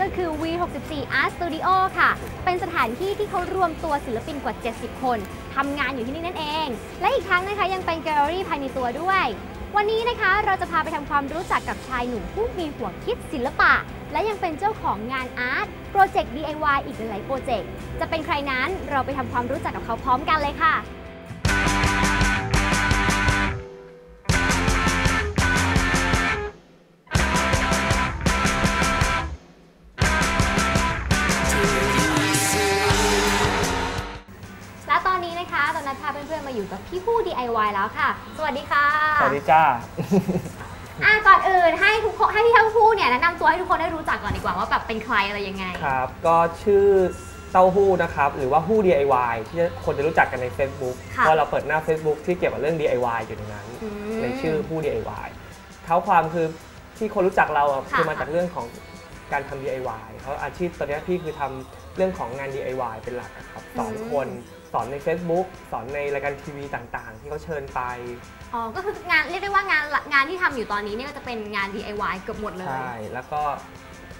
ก็คือ V64 Art Studio ค่ะ เป็นสถานที่ที่เขารวมตัวศิลปินกว่า 70 คนทำงานอยู่ที่นี่นั่นเอง และอีกทั้งนะคะยังเป็นแกลเลอรี่ภายในตัวด้วย วันนี้นะคะเราจะพาไปทำความรู้จักกับชายหนุ่มผู้มีหัวคิดศิลปะ และยังเป็นเจ้าของงานอาร์ตโปรเจกต์ DIY อีกหลายๆโปรเจกต์ จะเป็นใครนั้นเราไปทำความรู้จักกับเขาพร้อมกันเลยค่ะ กับพี่ผู้ DIY แล้วค่ะ สวัสดีค่ะสวัสดีจ้าอะก่อนอื่นให้ทุกคนให้พี่ทั้งคู่เนี่ยแนะนำตัวให้ทุกคนได้รู้จักก่อนดีกว่าว่าแบบเป็นใครอะไรยังไง ครับ ก็ชื่อเต้าหู้นะครับ หรือว่าหู้ DIY ที่คนจะรู้จักกันใน Facebook ค่ะ เพราะเราเปิดหน้า Facebook ที่เกี่ยวกับเรื่อง DIY อยู่ในนั้นอืมในชื่อหู้ DIY เท้าความคือที่คนรู้จักเราอะค่ะ คือมาจากเรื่องของ การทำ DIY เพราะอาชีพตอนเนี้ยพี่คือทำเรื่องของงาน DIY เป็นหลักอะครับสอนคนสอนใน Facebook สอนในรายการทีวีต่างๆ ที่เขาเชิญไป อ๋อ ก็คืองานเรียกได้ว่างานงานที่ทำอยู่ตอนนี้เนี่ยก็จะเป็นงาน DIY เกือบหมดเลย ใช่ แล้วก็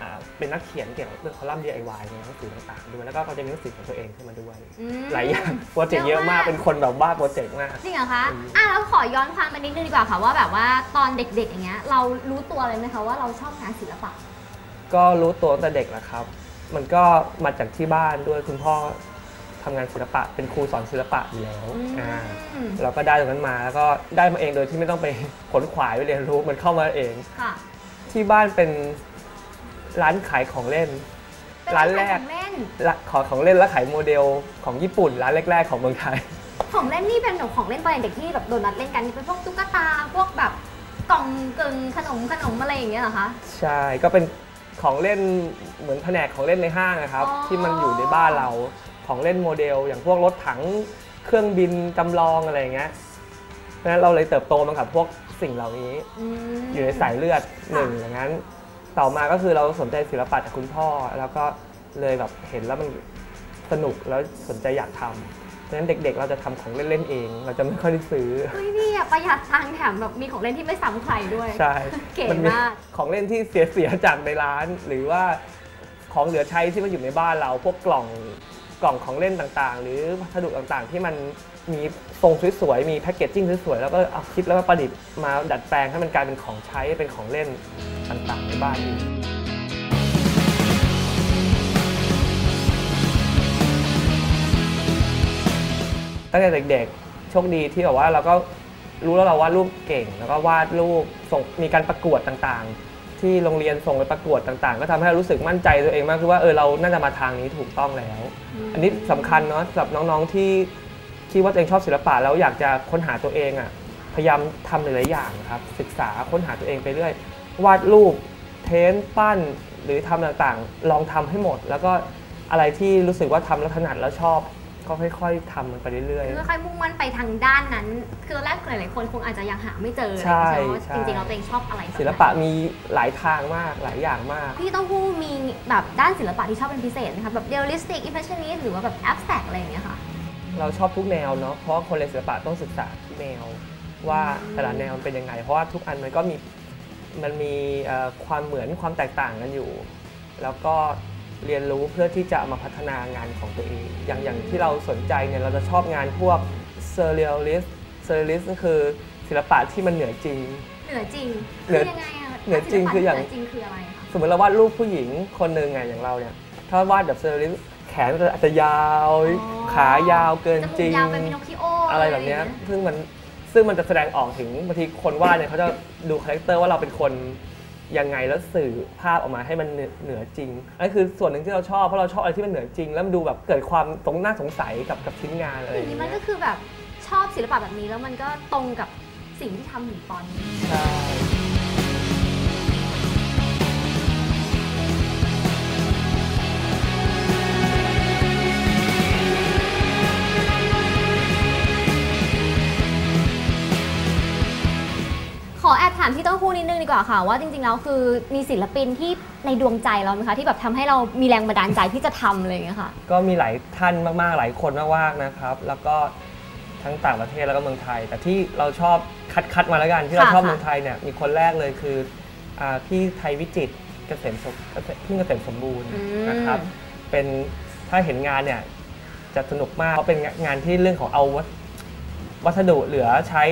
อ่าเป็นนักเขียนเกี่ยวกับเรื่องคอลัมน์ DIY ในหนังสือต่างๆด้วยแล้วก็เขาจะมีหนังสือของตัวเองขึ้นมาด้วย อืม หลายอย่าง โปรเจกต์เยอะมากเป็นคนแบบบ้าโปรเจกต์มาก จริงเหรอคะ อืม อะแล้วขอย้อนความไปนิดนึงดีกว่าค่ะว่าแบบว่าตอนเด็กๆอย่างเงี้ยเรารู้ตัวเลยไหมคะว่าเราชอบงานศิลปะ ก็รู้ตัวตั้งแต่เด็กแล้วครับ มันก็มาจากที่บ้านด้วยคุณพ่อทำงานศิลปะ เป็นครูสอนศิลปะอยู่แล้วอืมอ่าเราก็ได้ตรงนั้นมาแล้วก็ได้มาเองโดยที่ไม่ต้องไป ขนขวายไปเรียนรู้มันเข้ามาเอง ค่ะ ที่บ้านเป็นร้านขายของเล่นเป็นร้านแรกของเล่น ละขอของเล่นและขายโมเดลของญี่ปุ่นร้านแรกๆ ของเมืองไทย ของเล่นนี่เป็นแบบของเล่นตอนเด็กที่แบบโดนัทเล่นกันนี่เป็นพวกตุ๊กตาพวกแบบกล่องกึ่งขนมขนมอะไรอย่างเงี้ยเหรอคะ ใช่ ก็เป็น ของเล่นเหมือนแผนกของเล่นในห้างนะครับ อ๋อ ที่มันอยู่ในบ้านเราของเล่นโมเดล อย่างพวกรถถังเครื่องบินจำลองอะไรอย่างเงี้ยเพราะฉะนั้นเราเลยเติบโตมากับพวกสิ่งเหล่านี้มอยู่ในสายเลือดหนึ่งอย่างนั้น ต่อมาก็คือเราสนใจศิลปะจากคุณพ่อ แล้วก็เลยแบบเห็นแล้วมันสนุกแล้วสนใจอยากทำ เพราะฉะนั้นเด็ก ๆ เราจะทำของเล่นๆเอง เราจะไม่ค่อยได้ซื้อเฮ้ยนี่อะประหยัดตังค์แถมแบบมีของเล่นที่ไม่ซ้ำใครด้วยใช่เก๋นมีมากของเล่นที่เสียๆจากในร้าน หรือว่าของเหลือใช้ที่มันอยู่ในบ้านเราพวกกล่องกล่องของเล่นต่างๆ หรือวัสดุต่างๆ ที่มันมีทรงสวยๆมีแพคเกจจิ้งสวยๆแล้วก็เอาคิดแล้วก็ประดิษฐ์มาดัดแปลงให้มันกลายเป็นของใช้เป็นของเล่นต่างๆในบ้านอีก ตั้งแต่เด็กๆ โชคดีที่แบบว่าเราก็รู้แล้วเราวาดรูปเก่ง แล้วก็วาดรูปส่งมีการประกวดต่างๆ ที่โรงเรียนส่งไปประกวดต่างๆ ก็ทำให้เรารู้สึกมั่นใจตัวเองมากคือว่าเออเราน่าจะมาทางนี้ถูกต้องแล้ว อันนี้สำคัญเนาะสำหรับน้องๆที่คิดว่าตัวเองชอบศิลปะแล้วอยากจะค้นหาตัวเองอะ่ะพยายามทำหลายๆอย่างครับศึกษาค้นหาตัวเองไปเรื่อยวาดรูปเพ้นท์ปั้นหรือทำต่างๆ ลองทำให้หมด แล้วก็อะไรที่รู้สึกว่าทำแล้วถนัดแล้วชอบ ก็ค่อยๆทำมันไปเรื่อยคือค่อยๆมุ่งมั่นไปทางด้านนั้น คือตอนแรกหลายๆคนคงอาจจะยังหาไม่เจอใช่ไหมว่าใช่จริงๆเราตัวเองชอบอะไรๆศิลปะมีหลายทางมากหลายอย่างมาก พี่เต้าหู้มีแบบด้านศิลปะที่ชอบเป็นพิเศษนะคะแบบเรียลลิสติกอิมเพรสชันนิสหรือว่าแบบแอบสแต็กอะไรอย่างเงี้ยค่ะเราชอบทุกแนวเนาะเพราะว่าคนเรียนศิลปะต้องศึกษาทุกแนว ว่าแต่ละแนวมันเป็นยังไง เพราะว่าทุกอันมันก็มีมันมีเอ่อความเหมือนความแตกต่างกันอยู่ แล้วก็ เรียนรู้เพื่อที่จะเอามาพัฒนางานของตัวเอง อย่างอย่างที่เราสนใจเนี่ยเราจะชอบงานพวกเซอร์เรียลลิสเซอร์เรียลลิสก็คือศิลปะที่มันเหนือจริง เหนือจริงเหนืคืออยังไงอะเหนือจริงคืออย่างเหนือจริงคืออะไรคะสมมติเราวาดรูปผู้หญิงคนหนึ่งไงอย่างเราเนี่ยถ้าวาดแบบเซอร์เรียลลิสแขนมันอาจจะยาว ขายาวเกินจมูจริกงยาวเป็นพินอคคิโออะไรแบบเนี้ยซึ่งมันซึ่งมันจะแสดงออกถึงบางทีคนวาดเนี่ยเขาจะดูคาแรคเตอร์ว่าเราเป็นคน ยังไงแล้วสื่อภาพออกมาให้มันเหนือเหนือจริงอันนคือส่วนหนึ่งที่เราชอบเพราะเราชอบอะไรที่มันเหนือจริง แล้วมันดูแบบเกิดความสงน่าสงสัยกับกับชิ้นงานอะไรออย่าย่างงนี้เงี้มันก็ยคือแบบชอบศิลปะแบบนี้แล้วมันก็ตรงกับสิ่งที่ทำอยู่ตอนนี้ใช่ กว่าค่ะว่าจริงๆแล้วคือมีศิลปินที่ในดวงใจเราไหมคะที่แบบทำให้เรามีแรงบันดาลใจที่จะทำอะไรอย่างเงี้ยค่ะ ก็มีหลายท่านมากๆ หลายคนมากๆนะครับ แล้วก็ทั้งต่างประเทศแล้วก็เมืองไทย แต่ที่เราชอบคัดคัดมาแล้วกันที่เราค่ะชอบค่ะ เมืองไทยเนี่ยมีคนแรกเลยคืออ่าพี่ไทยวิจิตรเกษมสมเกษมพี่เกษมสมบูรณ์อืมนะครับ เป็นถ้าเห็นงานเนี่ยจะสนุกมากเพราะเป็นงานที่เรื่องของเอาวัสวัสดุเหลือใช้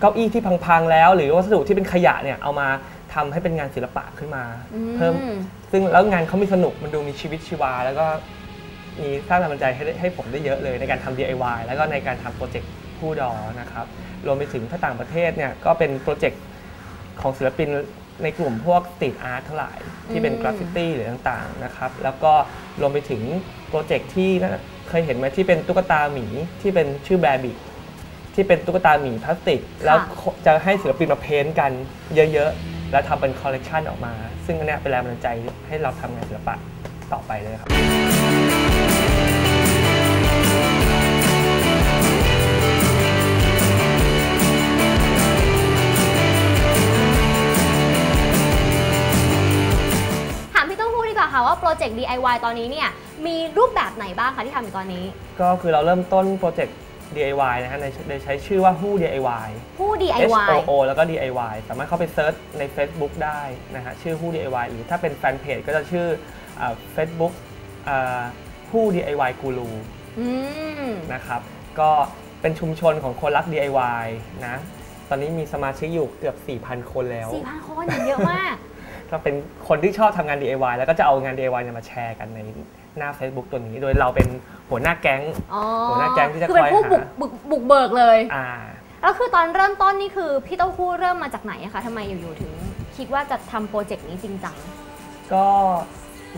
เก้าอี้ที่พังๆแล้ว หรือวัสดุที่เป็นขยะเนี่ยเอามาทำให้เป็นงานศิลปะขึ้นมา เพิ่ม ซึ่งแล้วงานเขามีสนุกมันดูมีชีวิตชีวา แล้วก็มีสร้างแรงบันดาลใจให้ได้ให้ผมได้เยอะเลยในการทำ DIY แล้วก็ในการทำโปรเจกต์ผู้ดอนะครับรวมไปถึงถ้าต่างประเทศเนี่ยก็เป็นโปรเจกต์ของศิลปินในกลุ่มพวกสตรีทอาร์ตทั้งหลายที่เป็นอืมกราฟฟิตี้หรือต่างๆนะครับ แล้วก็รวมไปถึงโปรเจกต์ที่น่าเคยเห็นไหมที่เป็นตุ๊กตาหมีที่เป็นชื่อแบร์บิ ที่เป็นตุ๊กตาหมีพลาสติก แล้วจะให้ศิลปินมาเพ้นท์กันเยอะๆ แล้วทำเป็นคอลเลกชันออกมา ซึ่งอันเนี้ยเป็นแรงบันดาลใจให้เราทำงานศิลปะต่อไปเลยครับถามพี่เต้องพูดดีกว่าค่ะว่าโปรเจกต์ DIY ตอนนี้เนี่ยมีรูปแบบไหนบ้างคะที่ทำอยู่ตอนนี้ ก็คือเราเริ่มต้นโปรเจกต์ DIY นะฮะในโดยใช้ชื่อว่า Who DIY ผู้ H DIY O O แล้วก็ DIY สามารถเข้าไปเซิร์ชใน Facebook ได้นะฮะชื่อ Who DIY หรือถ้าเป็นแฟนเพจก็จะชื่ออ่า Facebook อ่า Who DIY Guru อืมนะครับก็เป็นชุมชนของคนรัก DIY นะตอนนี้มีสมาชิกอยู่เกือบ 4,000 คนแล้ว สี่พันคนเยอะมาก ก็เป็นคนที่ชอบทำงาน DIY แล้วก็จะเอางาน DIY เนี่ยมาแชร์กันใน หน้า Facebook ตัวนี้ โดยเราเป็นหัวหน้าแก๊ง อ๋อหัวหน้าแก๊งที่จะคือเป็นคอยผู้บุกหา บุกบุกเบิกเลย อ่า แล้วคือตอนเริ่มต้นนี่คือพี่เต้าหู้เริ่มมาจากไหนอะคะทำไมอยู่ๆถึง คิดว่าจะทำโปรเจกต์นี้จริงจัง ก็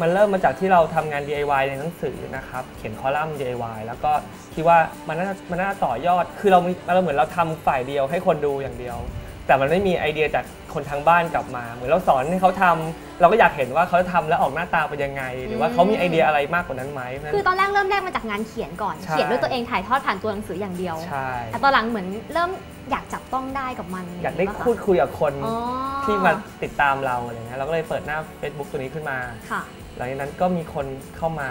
มันเริ่มมาจากที่เราทำงาน DIY ในหนังสือนะครับ เขียนคอลัมน์ DIY แล้วก็คิดว่ามันน่ามันน่าต่อยอด คือเรามีเราเหมือนเราทำฝ่ายเดียวให้คนดูอย่างเดียว แต่มันไม่มีไอเดียจากคนทางบ้านกลับมา เหมือนเราสอนให้เขาทำเราก็อยากเห็นว่าเขาทำแล้วออกหน้าตาเป็นยังไง หรือว่าเขามีไอเดียอะไรมากกว่านั้นไหมเพราะฉะคือนั้นตอนแรกเริ่มแรกมาจากงานเขียนก่อน ใช่ เขียนด้วยตัวเองถ่ายทอดผ่านตัวหนังสืออย่างเดียว ใช่ แต่ตอนหลังเหมือนเริ่มอยากจับต้องได้กับมันอยากได้ปะคะพูดคุยกับคนอ๋อที่มาติดตามเราอะไรเงี้ยเราก็เลยเปิดหน้า Facebook ตัวนี้ขึ้นมา ค่ะ หลังจากนั้นก็มีคนเข้ามา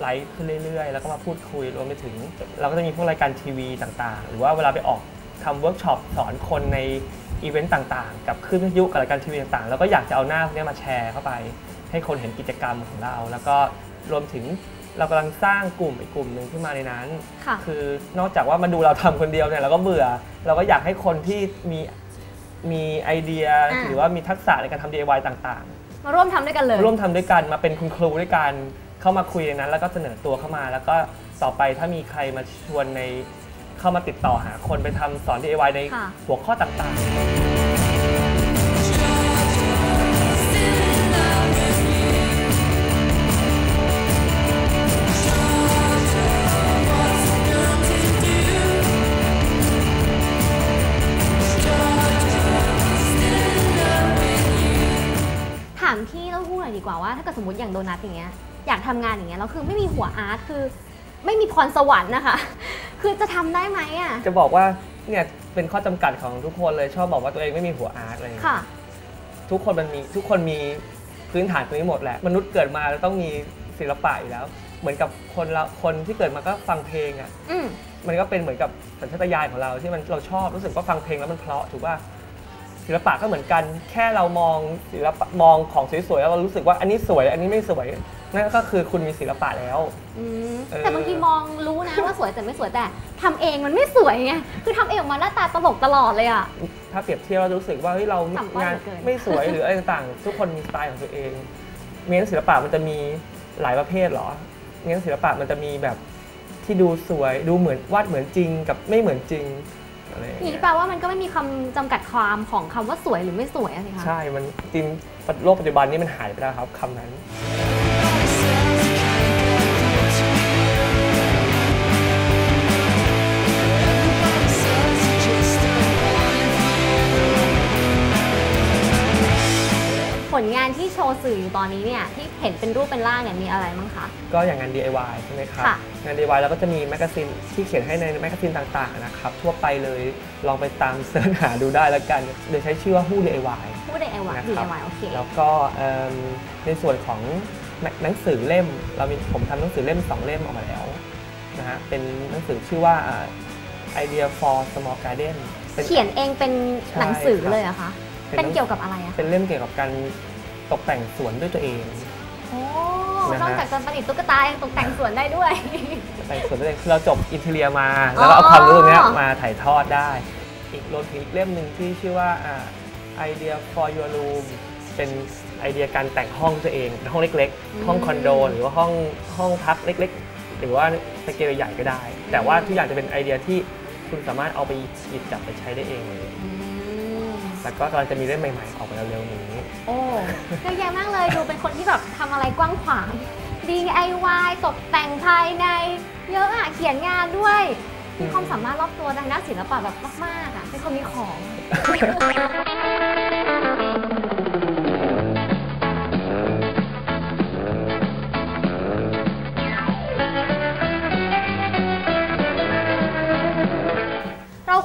ไลฟ์ขึ้นเรื่อยๆ แล้วก็มาพูดคุยรวมไปถึง เราก็จะมีพวกรายการทีวีต่างๆ หรือว่าเวลาไปออก ทำเวิร์กช็อปสอนคนในอีเวนต์ต่างๆ กับคลื่นวิทยุกับรายการทีวีต่างๆ แล้วก็อยากจะเอาหน้าพวกนี้มาแชร์เข้าไป ให้คนเห็นกิจกรรมของเรา แล้วก็รวมถึงเรากำลังสร้างกลุ่มอีกกลุ่มหนึ่งขึ้นมาในนั้น ค่ะคือนอกจากว่ามาดูเราทำคนเดียวเนี่ยเราก็เบื่อ เราก็อยากให้คนที่มีมีไอเดียอ่า หรือว่ามีทักษะในการทำ DIY ต่างๆมาร่วมทำด้วยกันเลยร่วมทำด้วยกันมาเป็นคุณครูด้วยกันเข้ามาคุยในนั้น แล้วก็เสนอตัวเข้ามา แล้วก็ต่อไปถ้ามีใครมาชวนใน เข้ามาติดต่อหาคนไปทำสอน DIY ในค่ะ หัวข้อต่างถามพี่เต้าหู้หน่อยดีกว่าว่าถ้าเกิดสมมติอย่างโดนัทอย่างเงี้ยอยากทำงานอย่างเงี้ยแล้วคือไม่มีหัวอาร์ตคือ ไม่มีพรสวรรค์นะคะ คือจะทำได้ไหมอะๆจะบอกว่าเนี่ยเป็นข้อจำกัดของทุกคนเลยชอบบอกว่าตัวเองไม่มีหัวอาร์ตอะไรอย่างเงี้ย ค่ะ ทุกคนมันมีทุกคนมีพื้นฐานตรงนี้หมดแหละ มนุษย์เกิดมาแล้วต้องมีศิลปะอยู่แล้ว เหมือนกับคนเราคนที่เกิดมาก็ฟังเพลงอะอืม มันก็เป็นเหมือนกับสัญชาตญาณของเราที่มันเราชอบรู้สึกว่าฟังเพลงแล้วมันเพราะถูกป่ะศิลปะก็เหมือนกัน แค่เรามองศิลปะมองของสวยๆแล้วเรารู้สึกว่าอันนี้สวย อันนี้ไม่สวย นั่นก็คือคุณมีศิลปะแล้ว อืมเออ แต่บางทีมองรู้นะว่าสวยแต่ไม่สวยแต่ทำเองมันไม่สวยไงคือทำเองออกมาหน้าตาตลกตลอดเลยอะ ถ้าเปรียบเทียบเราจะรู้สึกว่าเฮ้ยเราต่ำต้อยงานเหลือเกิน ไม่สวยหรืออะไรต่างๆ ทุกคนมีสไตล์ของตัวเองเมียนศิลปะมันจะมีหลายประเภทเหรอเมียนศิลปะมันจะมีแบบที่ดูสวยดูเหมือนวาดเหมือนจริงกับไม่เหมือนจริงอะไรอย่างนี่เงี้ยแปลว่ามันก็ไม่มีคำจำกัดความของคำว่าสวยหรือไม่สวยอะสิคะ ใช่มันจริงโลกปัจจุบันนี้มันหายไปแล้วครับคำนั้น ผลงานที่โชว์สื่ออยู่ตอนนี้เนี่ยที่เห็นเป็นรูปเป็นร่างเนี่ยมีอะไรบ้างคะ ก็อย่างงาน DIY ใช่ไหมครับค่ะงาน DIY เราก็จะมีแมกกาซีนที่เขียนให้ในแมกกาซีนต่างๆนะครับทั่วไปเลยลองไปตามเสิร์ชหาดูได้แล้วกันโดยใช้ชื่อว่า Who DIY พูดได้ไอวะนะดีครัไอบวโอเค แล้วก็เอิ่มในส่วนของหนังสือเล่ม เรามีผมทำหนังสือเล่ม 2 เล่มออกมาแล้วนะฮะเป็นหนังสือชื่อว่าอ่า Idea for Small Garden เป็นเขียนเองเป็นใช่หนังสือครับเลยเหรอะคะค เป็นเกี่ยวกับอะไรอะเป็นเล่มเกี่ยวกับการตกแต่งสวนด้วยตัวเองโอ้นะฮะนอกจากจะประดิษฐ์ตุ๊กตายังตกแต่งสวนได้ด้วยแต่งสวนด้วยตัวเองคือเราจบอินเทเรียมา แล้วก็เอาความรู้ตรงเนี้ยมาถ่ายทอดได้ อีกรวมถึงอีกเล่มหนึ่งที่ชื่อว่าไอเดีย for your room เป็นไอเดียการแต่งห้องตัวเองเป็นห้องเล็กอืมๆห้องคอนโด หรือว่าห้องห้องพักเล็กๆ หรือว่าสเกลใหญ่ก็ได้ แต่ว่าทุกอย่างจะเป็นไอเดียที่คุณสามารถเอาไปหยิบจับไปใช้ได้เองเลยอืม แล้วก็กำลังจะมีเล่มใหม่ๆ ออกมาเร็วๆนี้ โอ้เยอะแยะมากเลยดูเป็นคนที่แบบทำอะไรกว้างขวาง DIY ตกแต่งภายใน เยอะอะเขียนงานด้วย มีความสามารถรอบตัวทางด้านศิลปะแบบมากๆอะเป็นคนมีของ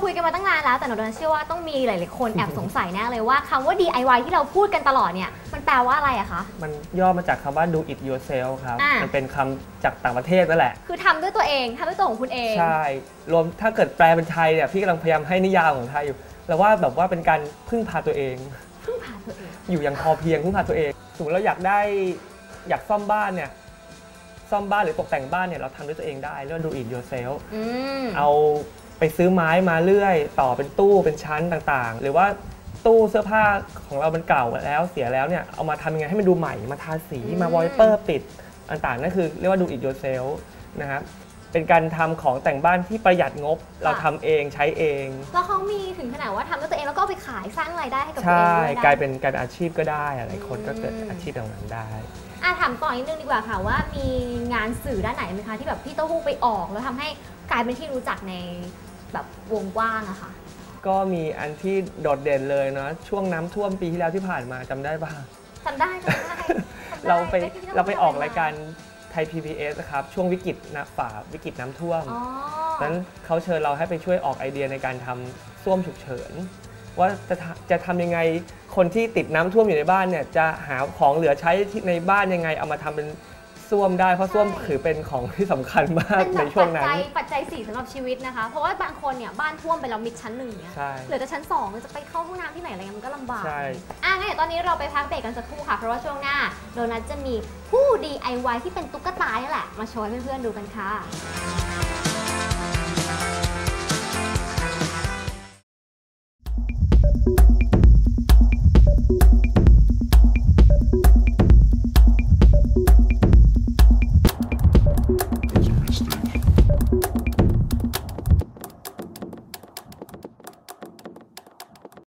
ยกันมาตั้งนานแล้ว แต่หนูเดนเชื่อว่าต้องมีหลาย ๆ คนแอบสงสัยแน่เลยว่าคำว่า DIY ที่เราพูดกันตลอดเนี่ยมันแปลว่าอะไรอะคะ มันย่อมาจากคำว่า do it yourself ครับ อ่ามัมันเป็นคำจากต่างประเทศนั่นแหละ คือทำด้วยตัวเองทำด้วยตัวของคุณเอง ใช่ รวมถ้าเกิดแปลเป็นไทยเนี่ยพี่กำลังพยายามให้นิยามของไทยอยู่แล้วว่าแบบว่าเป็นการพึ่งพาตัวเอง พึ่งพาตัวเอง อยู่อย่างพอเพียงพึ่งพาตัวเองสมมติเราอยากได้อยากซ่อมบ้านเนี่ย ซ่อมบ้านหรือตกแต่งบ้านเนี่ยเราทำด้วยตัวเองได้เรียกว่า do it yourself อืม เอา ไปซื้อไม้มาเรื่อย ต่อเป็นตู้เป็นชั้นต่างๆ หรือว่าตู้เสื้อผ้าของเรามันเก่าแล้วเสียแล้วเนี่ยเอามาทำยังไงให้มันดูใหม่มาทาสีมาวอลเปอร์ปิดต่างๆนั่นคือเรียกว่า do it yourself นะครับเป็นการทำของแต่งบ้านที่ประหยัดงบเราทำเองใช้เอง แล้วเขามีถึงขนาดว่าทำด้วยตัวเองแล้วก็เอาไปขายสร้างรายได้ให้กับตัวใช่เองด้วยได้กลายเป็นการอาชีพก็ได้หลายคนก็เกิดอืมอาชีพตรงนั้นได้อะถามต่อนิดนึงดีกว่าค่ะว่ามีงานสื่อด้านไหนไหมคะที่แบบพี่เต้าหู้ไปออกแล้วทำให้กลายเป็นที่รู้จักใน แบบวงกว้างอะค่ะ ก็มีอันที่โดดเด่นเลยเนาะช่วงน้ำท่วมปีที่แล้วที่ผ่านมาจำได้ปะ จำได้จำได้จำด้เราไปอ้ยพี่ต้หู้เราไปออกรายการไทย PBS นะครับ ช่วงวิกฤตนะฝ่าวิกฤตน้ำท่วม อ๋อนั้นเขาเชิญเราให้ไปช่วยออกไอเดียในการทำส้วมฉุกเฉิน ว่าจะทำจะทำยังไงคนที่ติดน้ำท่วมอยู่ในบ้านเนี่ยจะหาของเหลือใช้ที่ในบ้านยังไงเอามาทำเป็น ส้วมได้เพราะส้วมถือเป็นของที่สำคัญมากเป็นในแบบช่วปังจนั้น จัยปัจจัยสี่สำหรับชีวิตนะคะ เพราะว่าบางคนเนี่ยบ้านท่วมไปแล้วมิดชั้นหนึ่งเนี่ยใช่ เหลือแต่ชั้นสองจะไปเข้าห้องน้ำที่ไหนอะไรเงี้ยมันก็ลำบาก ใช่ อะงั้นเดี๋ยวตอนนี้เราไปพักเบรกกันสักครู่ค่ะ เพราะว่าช่วงหน้าโดนัทจะมีผู้ DIY ที่เป็นตุ๊กตานี่แหละ มาโชว์ให้เพื่อนๆดูกันค่ะ